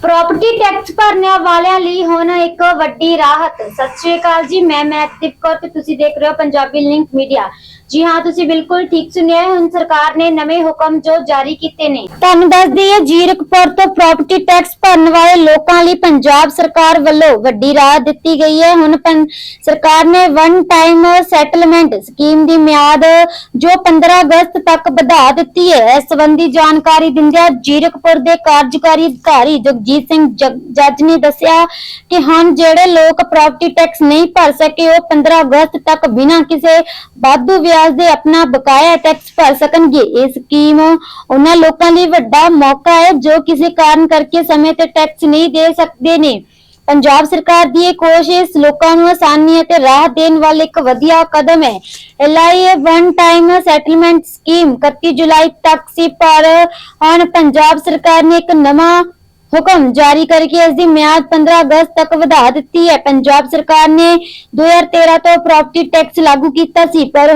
Про property tax ਭਰਨ ਵਾਲਿਆਂ ਲਈ ਹੁਣ ਇੱਕ ਵੱਡੀ ਰਾਹਤ। ਸਤਿ ਸ਼੍ਰੀ ਅਕਾਲ ਜੀ, ਮੈਂ ਮਹਿਕਦੀਪ ਕੌਰ ਤੇ ਤੁਸੀਂ ਦੇਖ ਰਹੇ ਹੋ ਪੰਜਾਬੀ ਲਿੰਕ ਮੀਡੀਆ। ਜੀ ਹਾਂ, ਤੁਸੀਂ ਬਿਲਕੁਲ ਠੀਕ ਸੁਣਿਆ ਹੁਣ ਸਰਕਾਰ ਨੇ ਨਵੇਂ ਹੁਕਮ ਜੋ ਜਾਰੀ ਕੀਤੇ ਨੇ। ਤੁਹਾਨੂੰ ਦੱਸ ਦਈਏ ਜੀਰਕਪੁਰ ਤੋਂ ਪ੍ਰਾਪਰਟੀ ਟੈਕਸ ਭਰਨ ਵਾਲੇ ਲੋਕਾਂ ਲਈ ਪੰਜਾਬ ਸਰਕਾਰ ਵੱਲੋਂ ਵੱਡੀ ਰਾਹਤ ਦਿੱਤੀ ਗਈ ਹੈ। ਹੁਣ ਸਰਕਾਰ ਨੇ ਵਨ ਟਾਈਮ ਸੈਟਲਮੈਂਟ ਸਕੀਮ ਦੀ ਮਿਆਦ ਜੋ 15 ਅਗਸਤ ਤੱਕ ਵਧਾ ਦਿੱਤੀ ਹੈ। ਇਸ ਸੰਬੰਧੀ ਜਾਣਕਾਰੀ ਦਿੰਦਿਆਂ ਜੀਰਕਪੁਰ ਦੇ ਕਾਰਜਕਾਰੀ ਅਧਿਕਾਰੀ ਜਗਜੀਤ ਸਿੰਘ ਜੱਜ ਨੇ ਦੱਸਿਆ ਕਿ ਹੁਣ ਜਿਹੜੇ ਲੋਕ ਪ੍ਰਾਪਰਟੀ ਟੈਕਸ ਨਹੀਂ ਭਰ ਸਕੇ, ਉਹ 15 ਅਗਸਤ ਤੱਕ ਬਿਨਾਂ ਕਿਸੇ ਵਾਧੂ ਵਿਆਜ ਦੇ ਆਪਣਾ ਬਕਾਇਆ ਟੈਕਸ ਭਰ ਸਕਣਗੇ। ਇਹ ਸਕੀਮ ਉਹਨਾਂ ਲੋਕਾਂ ਲਈ ਵੱਡਾ ਮੌਕਾ ਹੈ, ਜੋ ਕਿਸੇ ਕਾਰਨ ਕਰਕੇ ਸਮੇਂ ਤੇ ਟੈਕਸ ਨਹੀਂ ਦੇ ਸਕਦੇ ਨੇ। ਪੰਜਾਬ ਸਰਕਾਰ ਦੀ ਇਹ ਕੋਸ਼ਿਸ਼ ਲੋਕਾਂ ਨੂੰ ਆਸਾਨੀ ਅਤੇ ਰਾਹਤ ਦੇਣ ਵਾਲੀ ਇੱਕ ਵਧੀਆ ਕਦਮ ਹੈ। LIA one time settlement scheme 31 ਜੁਲਾਈ ਤੱਕ ਸੀ, ਪਰ ਹੁਣ ਪੰਜਾਬ ਸਰਕਾਰ ਨੇ ਇੱਕ ਨਵਾਂ ਹੁਕਮ ਜਾਰੀ ਕਰਕੇ ਇਸ ਦੀ ਮਿਆਦ 15 ਅਗਸਤ ਤੱਕ ਵਧਾ ਦਿੱਤੀ ਹੈ। ਪੰਜਾਬ ਸਰਕਾਰ ਨੇ 2013 ਤੋਂ ਪ੍ਰਾਪਰਟੀ ਟੈਕਸ ਲਾਗੂ ਕੀਤਾ ਸੀ, ਪਰ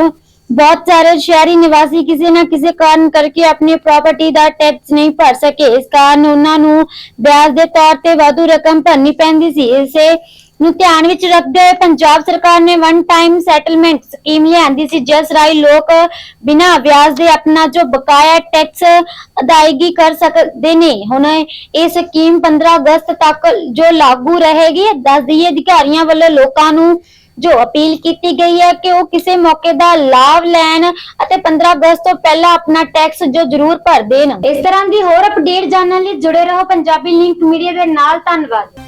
ਬਹੁਤ ਸਾਰੇ ਸ਼ਹਿਰੀ ਨਿਵਾਸੀ ਕਿਸੇ ਨਾ ਕਿਸੇ ਕਾਰਨ ਕਰਕੇ ਆਪਣੀ ਪ੍ਰਾਪਰਟੀ ਦਾ ਟੈਕਸ ਨਹੀਂ ਭਰ ਸਕੇ। ਇਸ ਕਾਰਨ ਉਹਨਾਂ ਨੂੰ ਵਿਆਜ ਦੇ ਤੌਰ ਤੇ ਵਾਧੂ ਰਕਮ ਭਰਨੀ ਪੈਂਦੀ ਸੀ। ਇਸੇ ਨੂੰ ਧਿਆਨ ਵਿੱਚ ਰੱਖਦੇ ਹੋਏ ਪੰਜਾਬ ਸਰਕਾਰ ਨੇ ਵਨ ਟਾਈਮ ਸੈਟਲਮੈਂਟ ਸਕੀਮ ਲਿਆਂਦੀ ਸੀ, ਜਿਸ ਰਾਹੀਂ ਲੋਕ ਬਿਨਾਂ ਵਿਆਜ ਦੇ ਆਪਣਾ ਜੋ ਬਕਾਇਆ ਟੈਕਸ ਅਦਾਇਗੀ ਕਰ ਸਕਦੇ ਨੇ। ਹੁਣ ਇਹ ਸਕੀਮ 15 ਅਗਸਤ ਤੱਕ ਜੋ ਲਾਗੂ ਰਹੇਗੀ ਦੱਸ ਦਈਏ ਅਧਿਕਾਰੀਆਂ ਵੱਲੋਂ ਲੋਕਾਂ ਨੂੰ ਜੋ ਅਪੀਲ ਕੀਤੀ ਗਈ ਹੈ ਕਿ ਉਹ ਕਿਸੇ ਮੌਕੇ ਦਾ ਲਾਭ ਲੈਣ ਅਤੇ 15 ਅਗਸਤ ਤੋਂ ਪਹਿਲਾਂ ਆਪਣਾ ਟੈਕਸ ਜੋ ਜ਼ਰੂਰ ਭਰ ਦੇਣ। ਇਸ ਤਰ੍ਹਾਂ ਦੀ ਹੋਰ ਅਪਡੇਟ ਜਾਣਨ ਲਈ ਜੁੜੇ ਰਹੋ ਪੰਜਾਬੀ ਲਿੰਕ ਮੀਡੀਆ ਦੇ ਨਾਲ। ਧੰਨਵਾਦ।